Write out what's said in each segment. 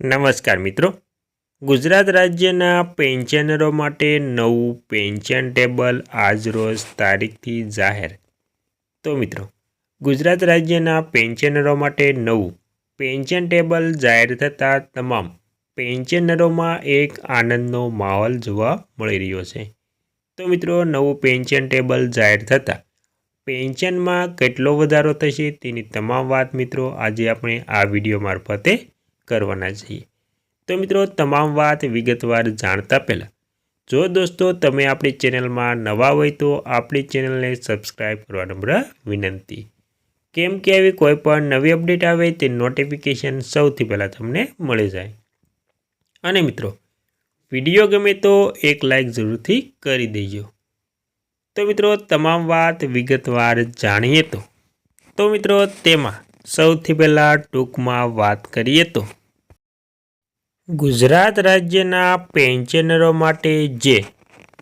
નમસ્કાર મિત્રો. ગુજરાત રાજ્યના પેન્શનરો માટે નવું પેન્શન ટેબલ આજરોજ તારીખથી જાહેર. તો મિત્રો, ગુજરાત રાજ્યના પેન્શનરો માટે નવું પેન્શન ટેબલ જાહેર થતાં તમામ પેન્શનરોમાં એક આનંદનો માહોલ જોવા મળી રહ્યો છે. તો મિત્રો, નવું પેન્શન ટેબલ જાહેર થતાં પેન્શનમાં કેટલો વધારો થશે તેની તમામ વાત મિત્રો આજે આપણે આ વીડિયો મારફતે કરવાના છીએ. તો મિત્રો, તમામ વાત વિગતવાર જાણતા પહેલાં, જો દોસ્તો તમે આપણી ચેનલમાં નવા હોય તો આપણી ચેનલને સબસ્ક્રાઈબ કરવા નમ્ર વિનંતી. કેમ કે આવી કોઈ પણ નવી અપડેટ આવે તે નોટિફિકેશન સૌથી પહેલાં તમને મળી જાય. અને મિત્રો, વીડિયો ગમે તો એક લાઈક જરૂરથી કરી દેજો. તો મિત્રો, તમામ વાત વિગતવાર જાણીએ તો તો મિત્રો, તેમાં સૌથી પહેલાં ટૂંકમાં વાત કરીએ તો ગુજરાત રાજ્યના પેન્શનરો માટે જે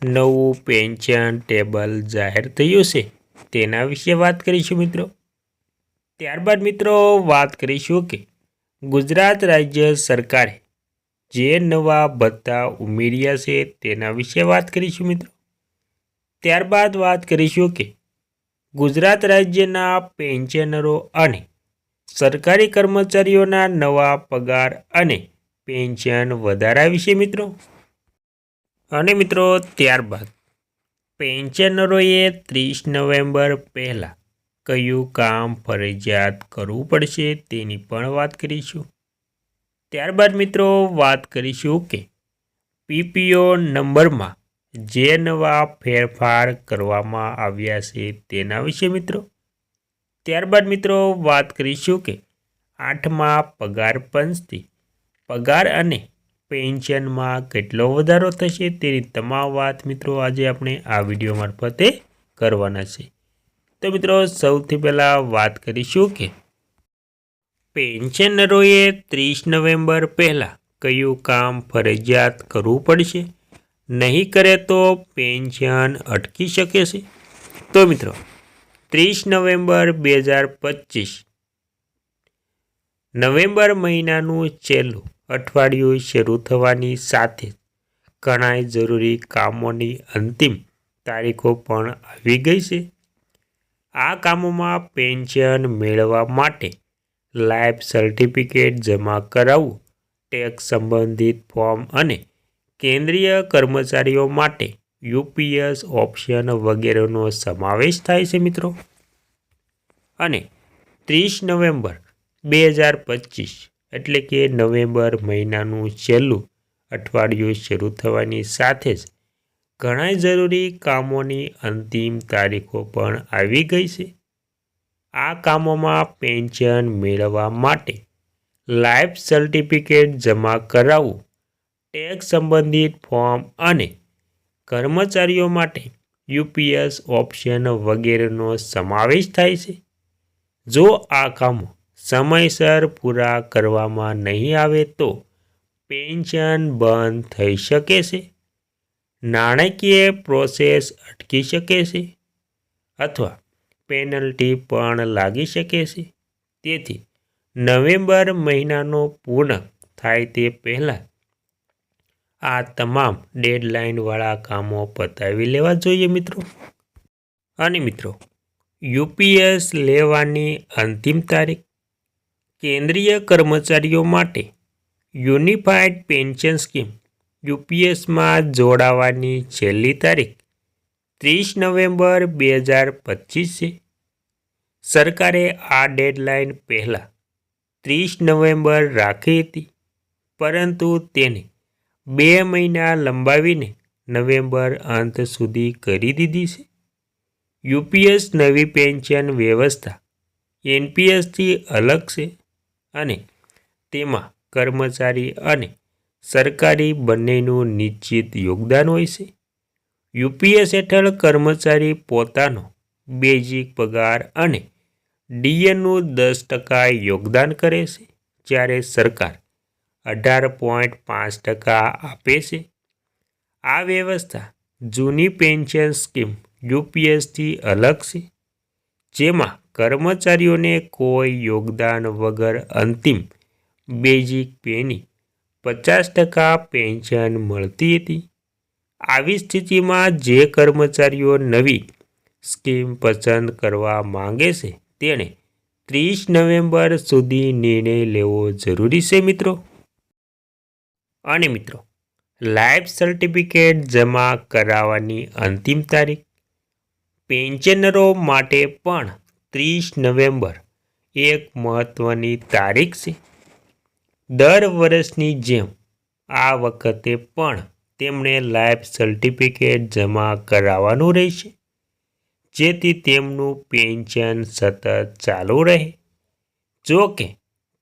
નવું પેન્શન ટેબલ જાહેર થયું છે, તેના વિશે વાત કરીશું મિત્રો. ત્યારબાદ મિત્રો વાત કરીશું કે ગુજરાત રાજ્ય સરકારે જે નવા ભત્તા ઉમેર્યા છે, તેના વિશે વાત કરીશું મિત્રો. ત્યારબાદ વાત કરીશું કે ગુજરાત રાજ્યના પેન્શનરો અને સરકારી કર્મચારીઓના નવા પગાર અને પેન્શન વધારા વિશે મિત્રો. અને મિત્રો, ત્યારબાદ પેન્શનરોએ ત્રીસ નવેમ્બર પહેલાં કયું કામ ફરજિયાત કરવું પડશે તેની પણ વાત કરીશું. ત્યારબાદ મિત્રો, વાત કરીશું કે પીપીઓ નંબરમાં જે નવા ફેરફાર કરવામાં આવ્યા છે તેના વિશે મિત્રો. ત્યારબાદ મિત્રો, વાત કરીશું કે આઠમા પગાર પંચથી પગાર અને પેન્શનમાં કેટલો વધારો થશે તેની તમામ વાત મિત્રો આજે આપણે આ વીડિયો મારફતે કરવાના છે. તો મિત્રો સૌથી પહેલાં વાત કરીશું કે પેન્શનરોએ ત્રીસ નવેમ્બર પહેલાં કયું કામ ફરજિયાત કરવું પડશે? નહીં કરે તો પેન્શન અટકી શકે છે. તો મિત્રો, ત્રીસ નવેમ્બર બે હજાર પચીસ નવેમ્બર મહિનાનું છેલ્લું અઠવાડિયું શરૂ થવાની સાથે ઘણાય જરૂરી કામોની અંતિમ તારીખો પણ આવી ગઈ છે. આ કામોમાં પેન્શન મેળવવા માટે લાઈફ સર્ટિફિકેટ જમા કરાવવું, ટેક્સ સંબંધિત ફોર્મ અને કેન્દ્રીય કર્મચારીઓ માટે યુપીએસ ઓપ્શન વગેરેનો સમાવેશ થાય છે મિત્રો. અને ત્રીસ નવેમ્બર બે હજાર પચીસ એટલે કે નવેમ્બર મહિનાનું છેલ્લું અઠવાડિયું શરૂ થવાની સાથે જ ઘણા જરૂરી કામોની અંતિમ તારીખો પણ આવી ગઈ છે. આ કામોમાં પેન્શન મેળવવા માટે લાઈફ સર્ટિફિકેટ જમા કરાવવું, ટેક્સ સંબંધિત ફોર્મ અને કર્મચારીઓ માટે યુપીએસ ઓપ્શન વગેરેનો સમાવેશ થાય છે. જો આ કામો સમયસર પૂરા કરવામાં નહીં આવે તો પેન્શન બંધ થઈ શકે છે. નાણાકીય પ્રોસેસ અટકી શકે છે અથવા પેનલ્ટી પણ લાગી શકે છે. તેથી નવેમ્બર મહિનાનો પૂર્ણ થાય તે પહેલાં આ તમામ ડેડલાઇનવાળા કામો પતાવી લેવા જોઈએ મિત્રો. અને મિત્રો યુપીએસ લેવાની અંતિમ તારીખ કેન્દ્રીય કર્મચારીઓ માટે યુનિફાઈડ પેન્શન સ્કીમ યુપીએસમાં જોડાવાની છેલ્લી તારીખ ત્રીસ નવેમ્બર બે હજાર પચીસ છે. સરકારે આ ડેડલાઇન પહેલાં ત્રીસ નવેમ્બર રાખી હતી, પરંતુ તેને બે મહિના લંબાવીને નવેમ્બર અંત સુધી કરી દીધી છે. યુપીએસ નવી પેન્શન વ્યવસ્થા એનપીએસથી અલગ છે. અને તેમાં કર્મચારી અને સરકારી બંનેનું નિશ્ચિત યોગદાન હોય છે. યુપીએસ હેઠળ કર્મચારી પોતાનો બેઝિક પગાર અને ડીએનું દસ ટકા યોગદાન કરે છે, જ્યારે સરકાર અઢાર પોઈન્ટ પાંચ ટકા આપે છે. આ વ્યવસ્થા જૂની પેન્શન સ્કીમ યુપીએસથી અલગ છે, જેમાં કર્મચારીઓને કોઈ યોગદાન વગર અંતિમ બેઝિક પેની પચાસ ટકા પેન્શન મળતી હતી. આવી સ્થિતિમાં જે કર્મચારીઓ નવી સ્કીમ પસંદ કરવા માંગે છે, તેણે ત્રીસ નવેમ્બર સુધી નિર્ણય લેવો જરૂરી છે મિત્રો. અને મિત્રો, લાઈફ સર્ટિફિકેટ જમા કરાવવાની અંતિમ તારીખ, પેન્શનરો માટે પણ ત્રીસ નવેમ્બર. એક મહત્ત્વની તારીખ છે. દર વર્ષની જેમ આ વખતે પણ તેમણે લાઈફ સર્ટિફિકેટ જમા કરાવવાનું રહેશે, જેથી તેમનું પેન્શન સતત ચાલુ રહે. જો કે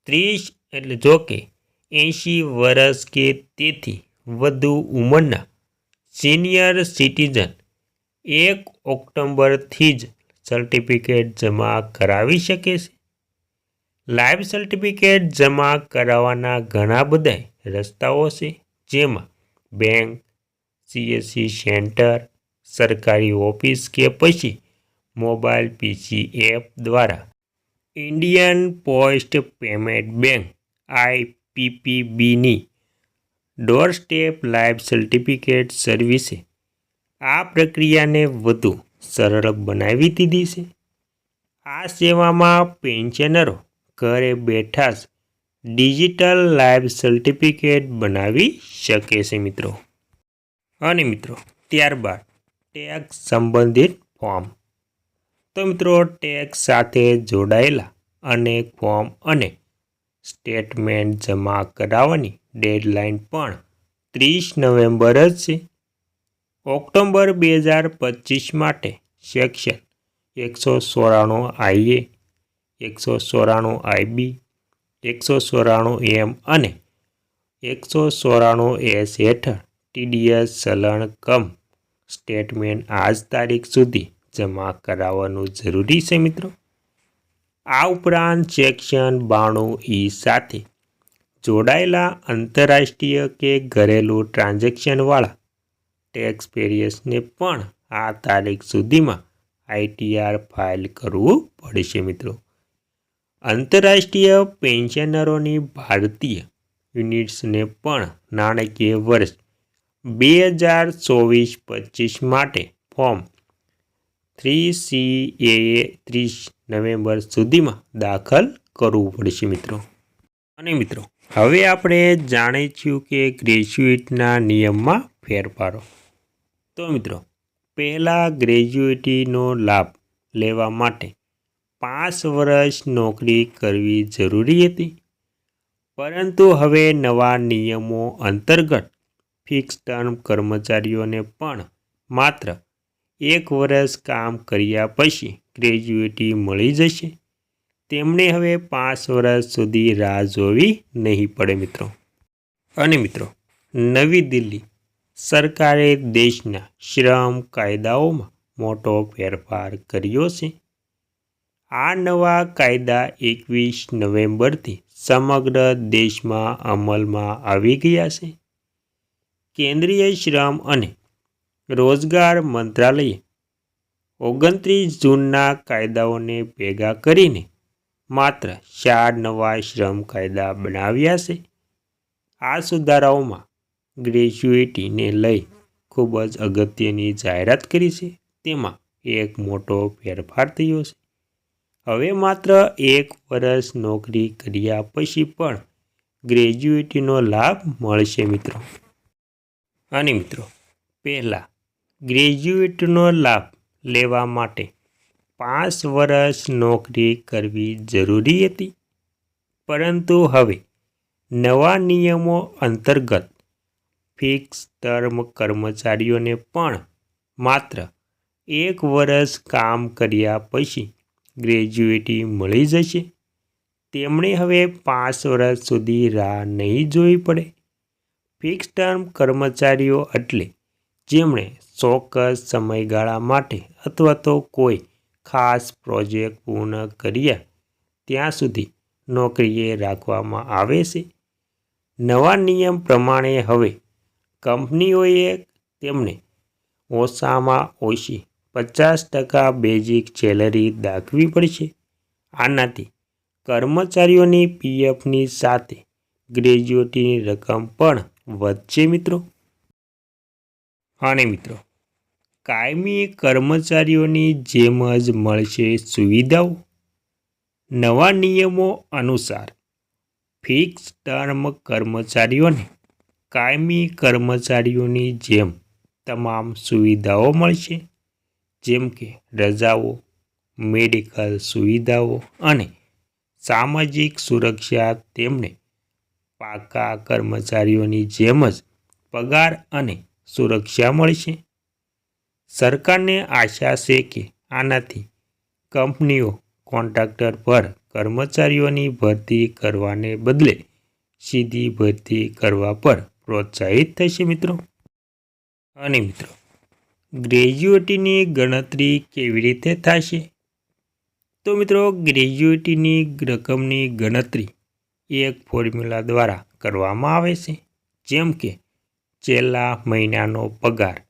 ત્રીસ એટલે જો કે એંશી વર્ષ કે તેથી વધુ ઉંમરના સિનિયર સિટીઝન એક ઓક્ટોબરથી જ સર્ટિફિકેટ જમા કરાવી શકે છે? લાઈવ સર્ટિફિકેટ જમા કરાવવાના ઘણા બધા રસ્તાઓ છે, જેમાં બેંક સીએસસી સેન્ટર સરકારી ઓફિસ કે પછી મોબાઈલ પીસી એપ દ્વારા ઇન્ડિયન પોસ્ટ પેમેન્ટ બેંક આઈપીપીબીની ડોર સ્ટેપ લાઈફ સર્ટિફિકેટ સર્વિસે આ પ્રક્રિયાને વધુ સરળ બનાવી દીધી છે. આ સેવામાં પેન્શનરો ઘરે બેઠા જ ડિજિટલ લાઈફ સર્ટિફિકેટ બનાવી શકે છે મિત્રો. અને મિત્રો, ત્યારબાદ ટેક્સ સંબંધિત ફોર્મ. તો મિત્રો, ટેક્સ સાથે જોડાયેલા અનેક ફોર્મ અને સ્ટેટમેન્ટ જમા કરાવવાની ડેડલાઇન પણ ત્રીસ નવેમ્બર જ છે. ઓક્ટોબર બે હજાર પચીસ માટે સેક્શન એકસો સોળાણું આઈએ, એકસો સોળાણું આઈબી, એકસો ચોરાણું એમ અને એકસો ચોરાણું એસ હેઠળ ટીડીએસ ચલણ કમ સ્ટેટમેન્ટ આજ તારીખ સુધી જમા કરાવવાનું જરૂરી છે મિત્રો. આ ઉપરાંત સેક્શન બાણું ઈ સાથે જોડાયેલા આંતરરાષ્ટ્રીય કે ઘરેલું ટ્રાન્ઝેક્શનવાળા ટેક્સ પેરિયર્સને પણ આ તારીખ સુધીમાં આઈટીઆર ફાઇલ કરવું પડશે મિત્રો. આંતરરાષ્ટ્રીય પેન્શનરોની ભારતીય યુનિટ્સને પણ નાણાકીય વર્ષ બે હજાર ચોવીસ પચીસ માટે ફોર્મ થ્રી સી એ ત્રીસ નવેમ્બર સુધીમાં દાખલ કરવું પડશે મિત્રો. અને મિત્રો, હવે આપણે જાણીશું કે ગ્રેજ્યુએટના નિયમમાં ફેરફારો. તો મિત્રો પહેલાં ગ્રેજ્યુએટીનો લાભ લેવા માટે પાંચ વર્ષ નોકરી કરવી જરૂરી હતી. પરંતુ હવે નવા નિયમો અંતર્ગત ફિક્સ ટર્મ કર્મચારીઓને પણ માત્ર એક વર્ષ કામ કર્યા પછી ગ્રેજ્યુએટી મળી જશે. તેમણે હવે પાંચ વર્ષ સુધી રાહ જોવી નહીં પડે મિત્રો. અને મિત્રો, નવી દિલ્હી સરકારે દેશના શ્રમ કાયદાઓમાં મોટો ફેરફાર કર્યો છે. આ નવા કાયદા એકવીસ નવેમ્બરથી સમગ્ર દેશમાં અમલમાં આવી ગયા છે. કેન્દ્રીય શ્રમ અને રોજગાર મંત્રાલયે ઓગણત્રીસ જૂનના કાયદાઓને ભેગા કરીને માત્ર ચાર નવા શ્રમ કાયદા બનાવ્યા છે. આ સુધારાઓમાં ગ્રેજ્યુએટીને લઈ ખૂબ જ અગત્યની જાહેરાત કરી છે. તેમાં એક મોટો ફેરફાર થયો છે. હવે માત્ર એક વર્ષ નોકરી કર્યા પછી પણ ગ્રેજ્યુએટીનો લાભ મળશે મિત્રો. અને મિત્રો, પહેલાં ગ્રેજ્યુએટનો લાભ લેવા માટે પાંચ વર્ષ નોકરી કરવી જરૂરી હતી. પરંતુ હવે નવા નિયમો અંતર્ગત ફિક્સ ટર્મ કર્મચારીઓને પણ માત્ર એક વર્ષ કામ કર્યા પછી ગ્રેજ્યુએટી મળી જશે. તેમણે હવે પાંચ વર્ષ સુધી રાહ નહીં જોવી પડે. ફિક્સ ટર્મ કર્મચારીઓ એટલે જેમણે ચોક્કસ સમયગાળા માટે અથવા તો કોઈ ખાસ પ્રોજેક્ટ પૂર્ણ કર્યા ત્યાં સુધી નોકરીએ રાખવામાં આવે છે. નવા નિયમ પ્રમાણે હવે કંપનીઓએ તેમને ઓછામાં ઓછી પચાસ ટકા બેઝિક સેલરી દાખવી પડશે. આનાથી કર્મચારીઓની પીએફની સાથે ગ્રેજ્યુએટીની રકમ પણ વધશે મિત્રો. અને મિત્રો, કાયમી કર્મચારીઓની જેમ જ મળશે સુવિધાઓ. નવા નિયમો અનુસાર ફિક્સ ટર્મ કર્મચારીઓને કાયમી કર્મચારીઓની જેમ તમામ સુવિધાઓ મળશે. જેમ કે રજાઓ, મેડિકલ સુવિધાઓ અને સામાજિક સુરક્ષા તેમને પાકા કર્મચારીઓની જેમ જ પગાર અને સુરક્ષા મળશે. સરકારને આશા છે કે આનાથી કંપનીઓ કોન્ટ્રાક્ટર પર કર્મચારીઓની ભરતી કરવાને બદલે સીધી ભરતી કરવા પર પ્રોત્સાહિત થશે મિત્રો. અને મિત્રો, ગ્રેજ્યુએટીની ગણતરી કેવી રીતે થશે? તો મિત્રો, ગ્રેજ્યુએટીની રકમની ગણતરી એક ફોર્મ્યુલા દ્વારા કરવામાં આવે છે. જેમ કે, છેલ્લા મહિનાનો પગાર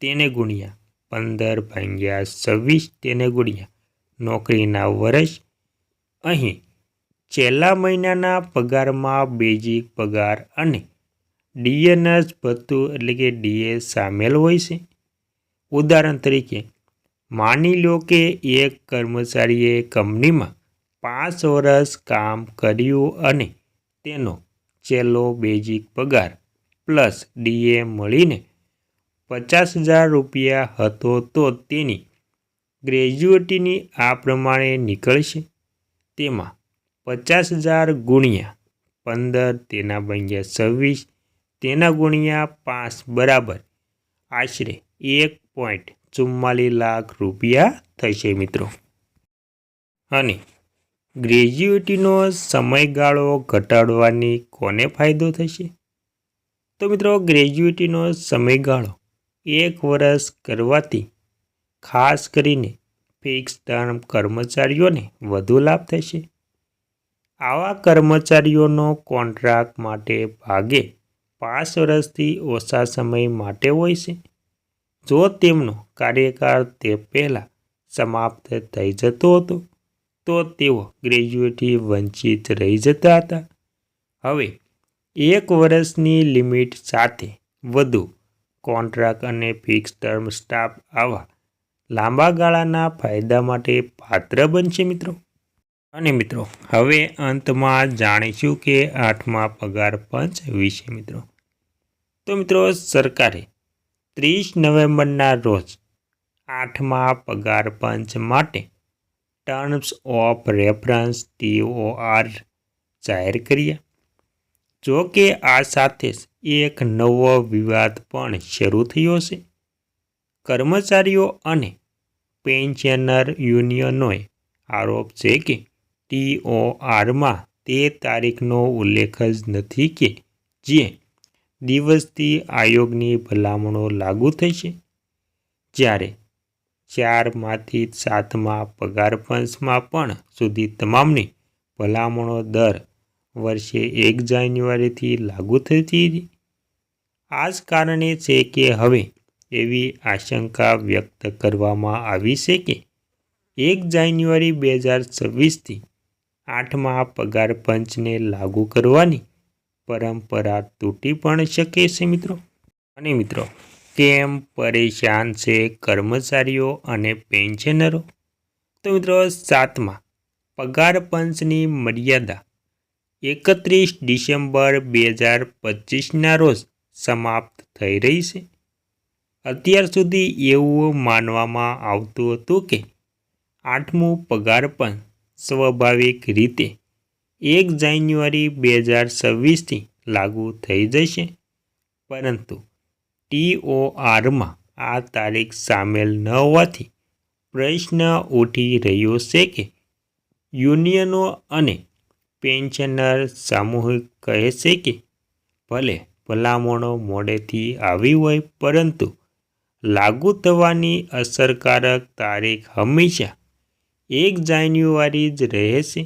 તેને ગુણ્યા પંદર ભાગ્યા છવ્વીસ તેને ગુણ્યા નોકરીના વર્ષ. અહીં છેલ્લા મહિનાના પગારમાં બેઝિક પગાર અને ડીએનએસ ભથ્થું, એટલે કે ડીએ સામેલ હોય છે. ઉદાહરણ તરીકે, માની લો કે એક કર્મચારીએ કંપનીમાં પાંચ વર્ષ કામ કર્યું અને તેનો છેલ્લો બેઝિક પગાર પ્લસ ડીએ મળીને પચાસ હજાર રૂપિયા હતો તો તેની ગ્રેજ્યુએટીની આ પ્રમાણે નીકળશે. તેમાં પચાસ હજાર ગુણ્યા પંદર, તેના બન્યા છવ્વીસ તેના ગુણ્યા પાંચ બરાબર. આશરે એક પોઈન્ટ ચુમ્માલીસ લાખ રૂપિયા થશે મિત્રો. અને ગ્રેજ્યુએટીનો સમયગાળો ઘટાડવાની કોને ફાયદો થશે? તો મિત્રો ગ્રેજ્યુએટીનો સમયગાળો એક વર્ષ કરવાથી ખાસ કરીને ફિક્સ ટર્મ કર્મચારીઓને વધુ લાભ થશે. આવા કર્મચારીઓનો કોન્ટ્રાક્ટ માટે ભાગે પાંચ વર્ષથી ઓછા સમય માટે હોય છે. જો તેમનો કાર્યકાળ તે પહેલાં સમાપ્ત થઈ જતો હતો, તો તેઓ ગ્રેજ્યુએટી વંચિત રહી જતા હતા. હવે, એક વર્ષની લિમિટ સાથે વધુ કોન્ટ્રાક્ટ અને ફિક્સ ટર્મ સ્ટાફ આવા લાંબા ગાળાના ફાયદા માટે પાત્ર બનશે મિત્રો. અને મિત્રો, હવે અંતમાં જાણીશું કે આઠમા પગાર પંચ વિશે મિત્રો. તો મિત્રો, સરકારે ત્રીસ નવેમ્બરના રોજ આઠમા પગાર પંચ માટે ટર્મ્સ ઓફ રેફરન્સ ટીઓઆર જાહેર કર્યા. જો કે આ સાથે જ એક નવો વિવાદ પણ શરૂ થયો છે. કર્મચારીઓ અને પેન્શનર યુનિયનોએ આરોપ છે કે ટીઓઆરમાં તે તારીખનો ઉલ્લેખ જ નથી કે જે દિવસથી આયોગની ભલામણો લાગુ થશે જ્યારે ચારમાંથી સાતમા પગાર પંચમાં પણ સુધી તમામની ભલામણો દર વર્ષે એક જાન્યુઆરીથી લાગુ થતી હતી. આ જ કારણે છે કે હવે એવી આશંકા વ્યક્ત કરવામાં આવી છે કે એક જાન્યુઆરી બે હજાર છવ્વીસથી આઠમા પગાર પંચને લાગુ કરવાની પરંપરા તૂટી પણ શકે છે મિત્રો. અને મિત્રો, કેમ પરેશાન છે કર્મચારીઓ અને પેન્શનરો? તો મિત્રો, સાતમા, પગાર પંચની મર્યાદા. એકત્રીસ ડિસેમ્બર બે હજાર પચીસના રોજ સમાપ્ત થઈ રહી છે. અત્યાર સુધી એવું માનવામાં આવતું હતું કે આઠમું પગાર પણ સ્વાભાવિક રીતે એક જાન્યુઆરી બે હજાર છવ્વીસથી લાગુ થઈ જશે. પરંતુ ટીઓઆરમાં આ તારીખ સામેલ ન હોવાથી પ્રશ્ન ઉઠી રહ્યો છે કે યુનિયનો અને પેન્શનર સામૂહિક કહે છે કે ભલે ભલામણો મોડેથી આવી હોય, પરંતુ લાગુ થવાની અસરકારક તારીખ હંમેશા એક જાન્યુઆરી જ રહેશે.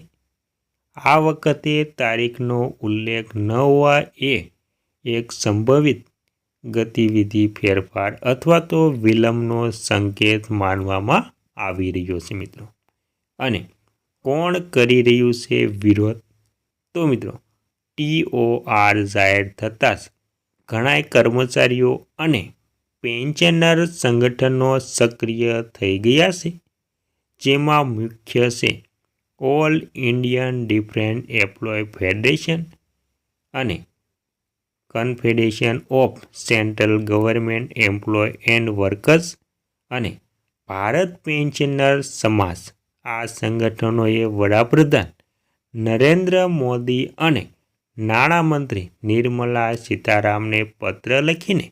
આ વખતે તારીખનો ઉલ્લેખ ન હોવા એ એક સંભવિત ગતિવિધિ ફેરફાર અથવા તો વિલંબનો સંકેત માનવામાં આવી રહ્યો છે મિત્રો. અને કોણ કરી રહ્યું છે વિરોધ? તો મિત્રો ટીઓઆર જાહેર થતાં ઘણા કર્મચારીઓ અને પેન્શનર સંગઠનો સક્રિય થઈ ગયા છે. જેમાં મુખ્ય છે all Indian different employ federation અને confederation of central government employ and workers અને ભારત પેન્શનર સમાજ આ સંગઠનોએ વડાપ્રધાન નરેન્દ્ર મોદી અને નાણામંત્રી નિર્મલા સીતારામને પત્ર લખીને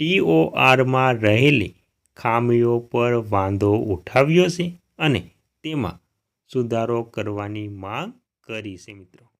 ટીઓઆરમાં રહેલી ખામીઓ પર વાંધો ઉઠાવ્યો છે અને તેમાં સુધારો કરવાની માંગ કરી છે મિત્રો.